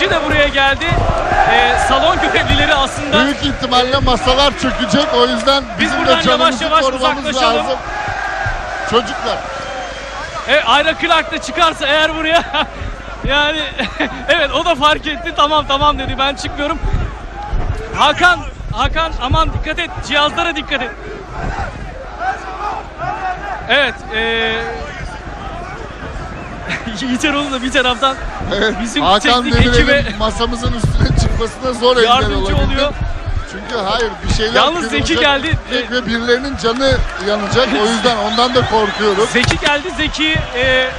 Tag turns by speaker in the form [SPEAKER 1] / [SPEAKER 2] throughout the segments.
[SPEAKER 1] izleyici de buraya geldi. Ee, salon görevlileri aslında
[SPEAKER 2] Büyük ihtimalle masalar çökecek. O yüzden
[SPEAKER 1] Biz
[SPEAKER 2] bizim
[SPEAKER 1] buradan
[SPEAKER 2] de canımızı
[SPEAKER 1] yavaş yavaş
[SPEAKER 2] korumamız
[SPEAKER 1] uzaklaşalım.
[SPEAKER 2] lazım. Çocuklar.
[SPEAKER 1] e, Ayra Clark da çıkarsa eğer buraya yani evet o da fark etti. Tamam tamam dedi ben çıkmıyorum. Hakan Hakan aman dikkat et cihazlara dikkat et. Evet e, İçeroğlu da bir taraftan
[SPEAKER 2] Evet,
[SPEAKER 1] Bizim
[SPEAKER 2] Hakan
[SPEAKER 1] teknik ekibe-
[SPEAKER 2] masamızın üstüne çıkmasına zor engel
[SPEAKER 1] oluyor.
[SPEAKER 2] Çünkü hayır bir şeyler
[SPEAKER 1] Yalnız Zeki geldi.
[SPEAKER 2] Ve birilerinin canı yanacak. O yüzden ondan da korkuyorum.
[SPEAKER 1] Zeki geldi. Zeki e,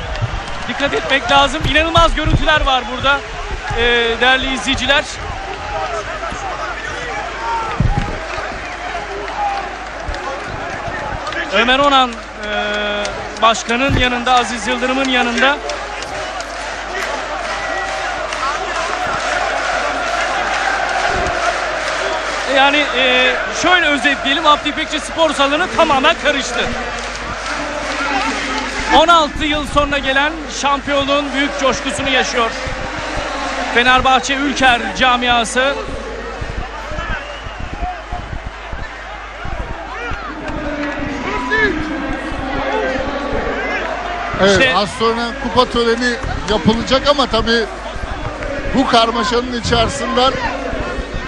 [SPEAKER 1] dikkat etmek lazım. İnanılmaz görüntüler var burada. E, değerli izleyiciler. Ömer Onan e, başkanın yanında, Aziz Yıldırım'ın yanında. Yani e, şöyle özetleyelim. Abdi İpekçi spor salonu tamamen karıştı. 16 yıl sonra gelen şampiyonluğun büyük coşkusunu yaşıyor. Fenerbahçe Ülker camiası.
[SPEAKER 2] Evet
[SPEAKER 1] İşte-
[SPEAKER 2] az sonra kupa töreni yapılacak ama tabii bu karmaşanın içerisinden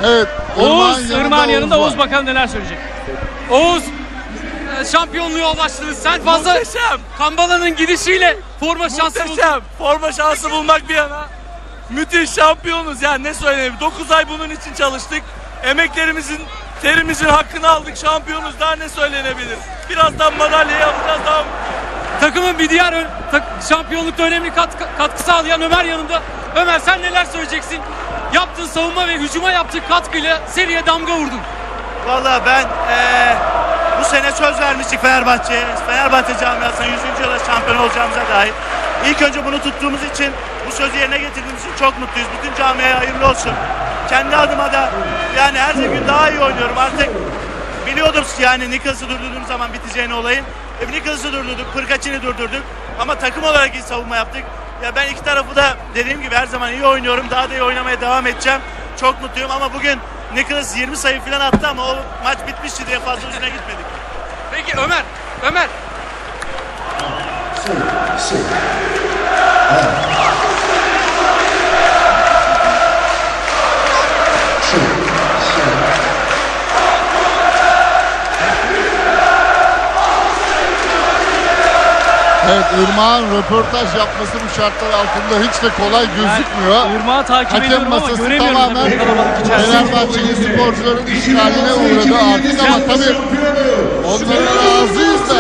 [SPEAKER 2] evet
[SPEAKER 1] Oğuz, Irmak'ın yanında
[SPEAKER 2] var.
[SPEAKER 1] Oğuz bakalım neler söyleyecek.
[SPEAKER 3] Oğuz şampiyonluğu amaçladın. Sen fazla Kambala'nın gidişiyle forma şansı buldun.
[SPEAKER 4] Muhteşem. Forma şansı bulmak bir yana. Müthiş şampiyonuz yani ne söyleyeyim. 9 ay bunun için çalıştık. Emeklerimizin, terimizin hakkını aldık. Şampiyonuz daha ne söylenebilir. Birazdan madalyayı alacağız daha
[SPEAKER 3] Takımın bir diğer tak- şampiyonlukta önemli katkı, katkı sağlayan Ömer yanında. Ömer sen neler söyleyeceksin? Yaptığın savunma ve hücuma yaptığı katkıyla seriye damga vurdun.
[SPEAKER 5] Valla ben eee, bu sene söz vermiştik Fenerbahçe'ye. Fenerbahçe camiasına 100. yılda şampiyon olacağımıza dair. İlk önce bunu tuttuğumuz için, bu sözü yerine getirdiğimiz için çok mutluyuz. Bütün camiaya hayırlı olsun. Kendi adıma da yani her gün daha iyi oynuyorum. Artık biliyordum yani Nichols'ı durdurduğum zaman biteceğini olayın. Nichols'ı durdurduk, Pırkaç'ını durdurduk. Ama takım olarak iyi savunma yaptık. Ya ben iki tarafı da dediğim gibi her zaman iyi oynuyorum. Daha da iyi oynamaya devam edeceğim. Çok mutluyum ama bugün Nicholas 20 sayı falan attı ama o maç bitmişti diye fazla üstüne gitmedik.
[SPEAKER 3] Peki Ömer, Ömer
[SPEAKER 2] Evet Irmak'ın röportaj yapması bu şartlar altında hiç de kolay gözükmüyor.
[SPEAKER 1] Irmağı takip
[SPEAKER 2] Hakem
[SPEAKER 1] ediyorum ama
[SPEAKER 2] masası
[SPEAKER 1] göremiyorum
[SPEAKER 2] tamamen. Fenerbahçeli sporcuların işgaline uğradı. artık ama tabii onlara razıyız da.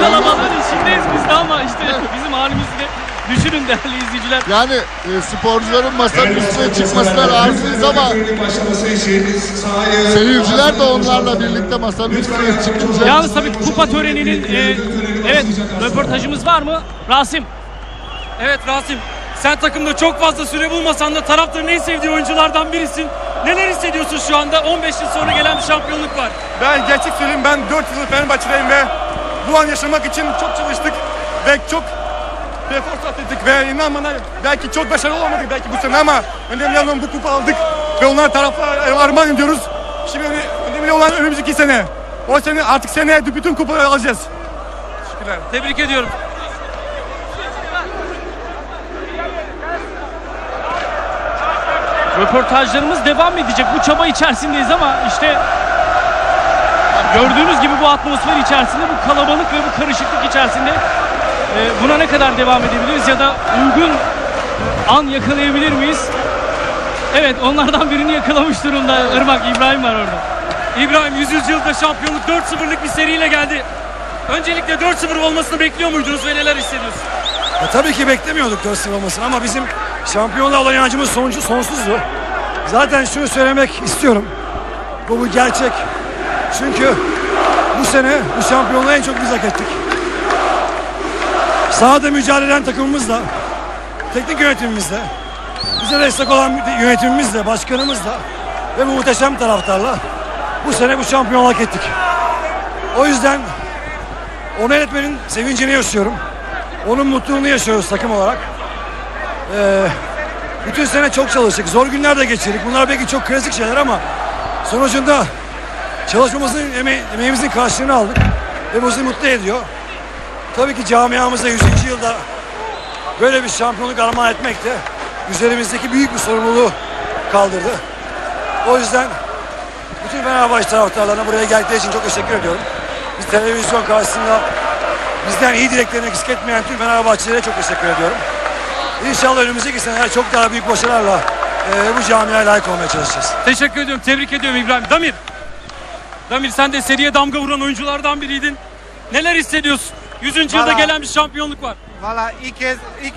[SPEAKER 1] Kalabalığın içindeyiz biz de ama işte bizim halimizi de düşünün değerli izleyiciler.
[SPEAKER 2] yani e, sporcuların masanın üstüne çıkmasına razıyız ama seyirciler de onlarla birlikte masanın üstüne çıkınca
[SPEAKER 1] Yalnız tabii kupa töreninin e, evet röportajımız var mı? Rasim.
[SPEAKER 3] Evet Rasim, sen takımda çok fazla süre bulmasan da taraftarın en sevdiği oyunculardan birisin. Neler hissediyorsun şu anda? 15 yıl sonra gelen bir şampiyonluk var.
[SPEAKER 6] Ben gerçek söyleyeyim ben 4 yıldır Fenerbahçe'deyim ve bu an yaşamak için çok çalıştık ve çok efor sarf ettik ve inan bana belki çok başarılı olmadık belki bu sene ama önemli olan bu kupa aldık ve onlar taraflara armağan ediyoruz. Şimdi öne- önemli olan önümüzdeki sene. O sene artık seneye bütün kupaları alacağız. Teşekkürler.
[SPEAKER 3] Tebrik ediyorum.
[SPEAKER 1] Röportajlarımız devam edecek. Bu çaba içerisindeyiz ama işte gördüğünüz gibi bu atmosfer içerisinde, bu kalabalık ve bu karışıklık içerisinde e, buna ne kadar devam edebiliriz ya da uygun an yakalayabilir miyiz? Evet onlardan birini yakalamış durumda. Irmak İbrahim var orada.
[SPEAKER 3] İbrahim 100. yılda şampiyonluk 4-0'lık bir seriyle geldi. Öncelikle 4-0 olmasını bekliyor muydunuz ve neler hissediyorsun?
[SPEAKER 7] Ya tabii ki beklemiyorduk 4-0 olmasını ama bizim şampiyonluğa olan inancımız sonucu sonsuzdu. Zaten şunu söylemek istiyorum. Bu bu gerçek. Çünkü bu sene bu şampiyonluğu en çok biz hak ettik. Sahada mücadele eden takımımızla, teknik yönetimimizle, bize destek olan yönetimimizle, başkanımızla ve bu muhteşem taraftarla bu sene bu şampiyonluğu hak ettik. O yüzden onu etmenin sevincini yaşıyorum. Onun mutluluğunu yaşıyoruz takım olarak. Ee, Bütün sene çok çalıştık. Zor günler de geçirdik. Bunlar belki çok klasik şeyler ama sonucunda çalışmamızın, eme- emeğimizin karşılığını aldık. Ve bu bizi mutlu ediyor. Tabii ki camiamızda 100. yılda böyle bir şampiyonluk armağan etmek de üzerimizdeki büyük bir sorumluluğu kaldırdı. O yüzden bütün Fenerbahçe taraftarlarına buraya geldikleri için çok teşekkür ediyorum. Biz televizyon karşısında bizden iyi dileklerini eksik etmeyen tüm Fenerbahçelilere çok teşekkür ediyorum. İnşallah önümüzdeki seneler çok daha büyük başarılarla eee, bu camiaya layık olmaya çalışacağız.
[SPEAKER 3] Teşekkür ediyorum. Tebrik ediyorum İbrahim. Damir. Damir sen de seriye damga vuran oyunculardan biriydin. Neler hissediyorsun? 100. yılda
[SPEAKER 8] Valla-
[SPEAKER 3] gelen bir şampiyonluk var.
[SPEAKER 8] Valla ilk kez ilk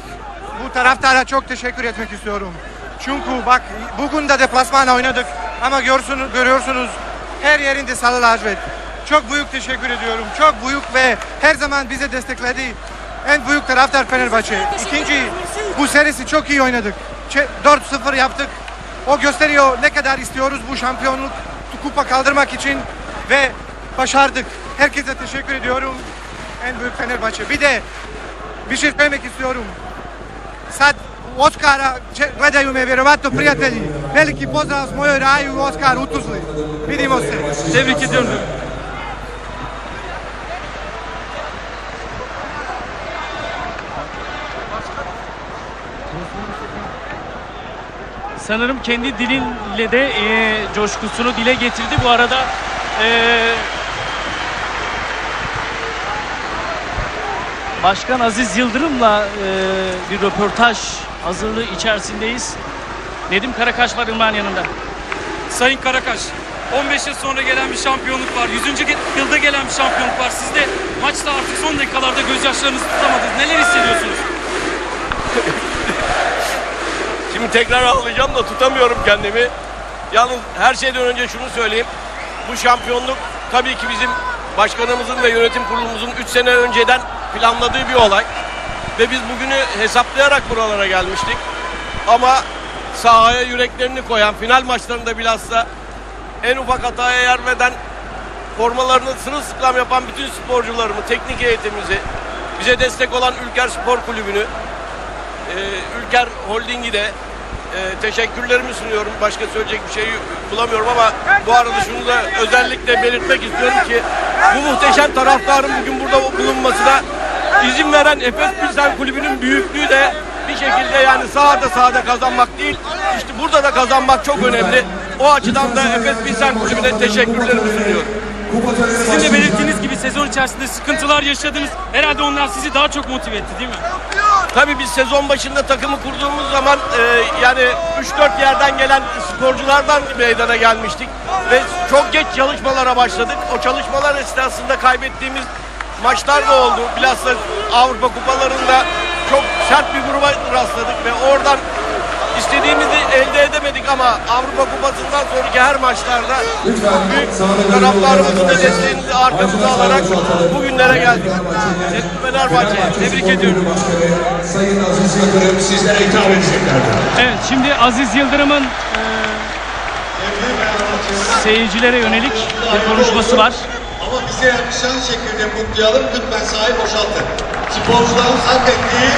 [SPEAKER 8] bu taraftara çok teşekkür etmek istiyorum. Çünkü bak bugün de deplasman oynadık ama görüyorsunuz, görüyorsunuz her yerinde sarı lacivert. Çok büyük teşekkür ediyorum. Çok büyük ve her zaman bizi destekledi. En büyük taraftar Fenerbahçe. İkinci bu serisi çok iyi oynadık. Çe- 4-0 yaptık. O gösteriyor ne kadar istiyoruz bu şampiyonluk kupa kaldırmak için ve başardık. Herkese teşekkür ediyorum. En büyük Fenerbahçe. Bir de bir şey söylemek istiyorum. Sad Oskara gledaju me vjerovatno prijatelji. Veliki pozdrav s mojoj raju Oskar u Tuzli. Vidimo se.
[SPEAKER 3] Tebrik ediyorum.
[SPEAKER 1] sanırım kendi diliyle de e, coşkusunu dile getirdi. Bu arada e, Başkan Aziz Yıldırım'la e, bir röportaj hazırlığı içerisindeyiz. Nedim Karakaş var Ilman yanında.
[SPEAKER 3] Sayın Karakaş. 15 yıl sonra gelen bir şampiyonluk var. 100. ge- yılda gelen bir şampiyonluk var. Siz de maçta artık son dakikalarda gözyaşlarınızı tutamadınız. Neler hissediyorsunuz?
[SPEAKER 4] Şimdi tekrar ağlayacağım da tutamıyorum kendimi. Yalnız her şeyden önce şunu söyleyeyim. Bu şampiyonluk tabii ki bizim başkanımızın ve yönetim kurulumuzun 3 sene önceden planladığı bir olay. Ve biz bugünü hesaplayarak buralara gelmiştik. Ama sahaya yüreklerini koyan, final maçlarında bilhassa en ufak hataya yer vermeden formalarını sırılsıklam yapan bütün sporcularımı, teknik heyetimizi, bize destek olan Ülker Spor Kulübü'nü, e, Ülker Holding'i de e, teşekkürlerimi sunuyorum. Başka söyleyecek bir şey bulamıyorum ama bu arada şunu da özellikle belirtmek istiyorum ki bu muhteşem taraftarın bugün burada bulunmasına izin veren Efes Pilsen Kulübü'nün büyüklüğü de bir şekilde yani sahada sahada kazanmak değil, işte burada da kazanmak çok önemli. O açıdan da Efes Pilsen Kulübü'ne teşekkürlerimi sunuyorum.
[SPEAKER 3] Sizin de belirttiğiniz gibi sezon içerisinde sıkıntılar yaşadınız. Herhalde onlar sizi daha çok motive etti değil mi?
[SPEAKER 4] Tabii biz sezon başında takımı kurduğumuz zaman e, yani 3-4 yerden gelen sporculardan meydana gelmiştik. Ve çok geç çalışmalara başladık. O çalışmalar esnasında kaybettiğimiz maçlar da oldu. Bilhassa Avrupa kupalarında çok sert bir gruba rastladık ve oradan istediğimizi elde edemedik ama Avrupa Kupası'ndan sonraki her maçlarda büyük taraftarımızın da desteğini arkamıza alarak bugünlere geldik. Fenerbahçe tebrik ediyorum.
[SPEAKER 9] Sayın Aziz Yıldırım sizlere hitap edeceklerdir.
[SPEAKER 1] Evet şimdi Aziz Yıldırım'ın e, seyircilere yönelik bir konuşması var.
[SPEAKER 9] Ama bize yakışan şekilde kutlayalım. Lütfen sahayı boşaltın. Sporcuların hak ettiği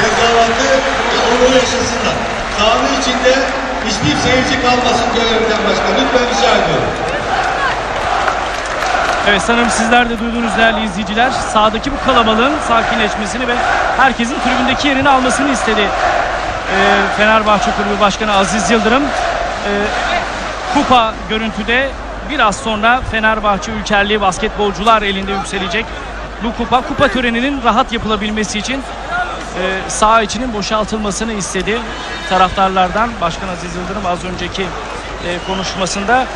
[SPEAKER 9] tezahüratı ve onuru yaşasınlar. Sahanın içinde hiçbir seyirci kalmasın görevden başka. Lütfen rica ediyorum.
[SPEAKER 1] Evet sanırım sizler de duydunuz değerli izleyiciler. Sahadaki bu kalabalığın sakinleşmesini ve herkesin tribündeki yerini almasını istedi. Ee, Fenerbahçe Kulübü Başkanı Aziz Yıldırım. Ee, kupa görüntüde biraz sonra Fenerbahçe ülkerli basketbolcular elinde yükselecek. Bu kupa kupa töreninin rahat yapılabilmesi için e, saha içinin boşaltılmasını istedi taraftarlardan. Başkan Aziz Yıldırım az önceki e, konuşmasında